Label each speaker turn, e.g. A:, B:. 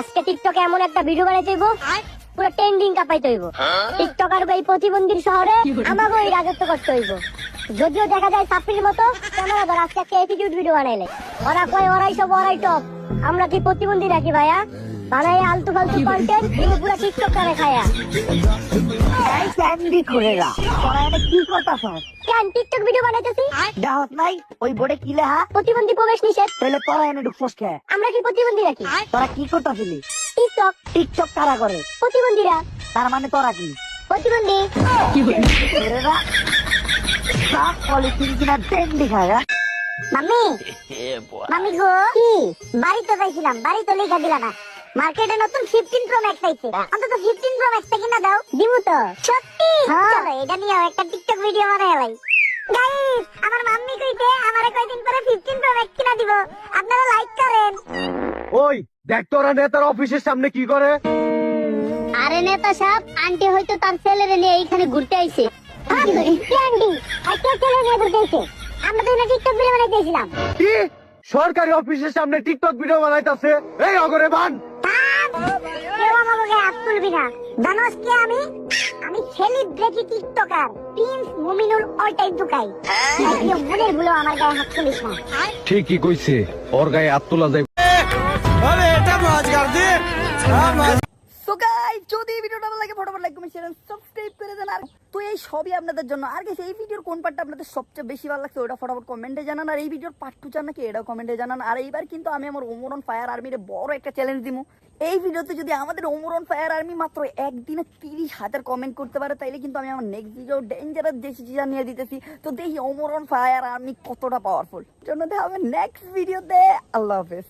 A: আজকে টিকটকে এমন একটা ভিডিও বানাইতে হইব পুরো ট্রেন্ডিং কাপাইতে হইব। টিকটকার এই প্রতিবন্ধীর শহরে আমাকে ওই রাজত্ব করতে হইব। যদিও দেখা যায় সাপ্রির মতো ক্যামেরা ধর আজকে একটা ভিডিও বানাইলে? ওরা কয় ওরাই সব ওরাই টপ আমরা কি প্রতিবন্ধী নাকি ভাইয়া? বানাই আলতু ফালতু কন্টেন্ট পুরো টিকটক করে খায়া?
B: ক্যান্ডি খোরেরা তোরা এটা কি করতাছ
A: কেন টিকটক ভিডিও বানাইতেছি?
B: নাই ওই বোর্ডে কি লেখা?
A: প্রতিবন্ধী প্রবেশ নিষেধ।
B: তাহলে তোরা এনে ঢুকছস কে?
A: আমরা কি প্রতিবন্ধী নাকি?
B: তোরা কি করতাছিলি?
A: টিকটক
B: টিকটক কারা করে?
A: প্রতিবন্ধীরা।
B: তার মানে তোরা কি?
A: প্রতিবন্ধী।
B: খোরেরা সব পলিথিন কিনা ক্যান্ডি খায় হ্যাঁ?
A: মাম্মি মাম্মি গো। কি? বাড়ি যাইছিলাম বাড়ি লেখা দিলা না। মার্কেটে নতুন ফিফটিন প্রো ম্যাক্স আইছে অন্তত ফিফটিন প্রো ম্যাক্স কিনা দাও। দিমু তো। সত্যি? চলো এটা নিয়ে একটা টিকটক ভিডিও বানাই লাই গাইস আমার মাম্মি কইতে আমারে কয়দিন পরে ফিফটিন প্রো ম্যাক্স কিনা দিব। আপনারা লাইক করেন।
C: ওই দেখ তোরা নেতার অফিসের সামনে কি করে।
A: আরে নেতা সাহেব আন্টি হয়তো তার ছেলেরে নিয়ে এইখানে ঘুরতে আইছে।
C: সরকারি অফিসের সামনে টিকটক ভিডিও বানাইতাছে? এই অগরে বান
A: কেউ আমাকে হাত তুলবি না। জানোস কে আমি? আমি celebrity tiktoker prince Muminul all time দুকাই মনের ভুলো আমার গায়ে হাত তুলিস না।
C: ঠিকই কইছে ওর গায়ে হাত তোলা যায়।
D: সো গাইস যদি এই ভিডিওটা ভালো লাগে ফটোফট লাইক কমেন্ট শেয়ার সাবস্ক্রাইব করে দেন। আর তো এই সবই আপনাদের জন্য। আর গেছে এই ভিডিওর কোন পার্টটা আপনাদের সবচেয়ে বেশি ভালো লাগছে ওটা ফটাফট কমেন্টে জানান। আর এই ভিডিওর পার্ট টু চান নাকি, এটাও কমেন্টে জানান। আর এইবার কিন্তু আমি আমার ওমরন ফায়ার আর্মির বড় একটা চ্যালেঞ্জ দিব এই ভিডিওতে যদি আমাদের ওমরন ফায়ার আর্মি মাত্র একদিনে তিরিশ হাজার কমেন্ট করতে পারে, তাইলে কিন্তু আমি আমার নেক্সট ভিডিও ডেঞ্জারাস ডিসিশন নিয়ে দিতেছি। তো দেখি ওমরন ফায়ার আর্মি কতটা পাওয়ারফুল জন্য দেখা হবে নেক্সট ভিডিওতে আল্লাহ হাফেজ।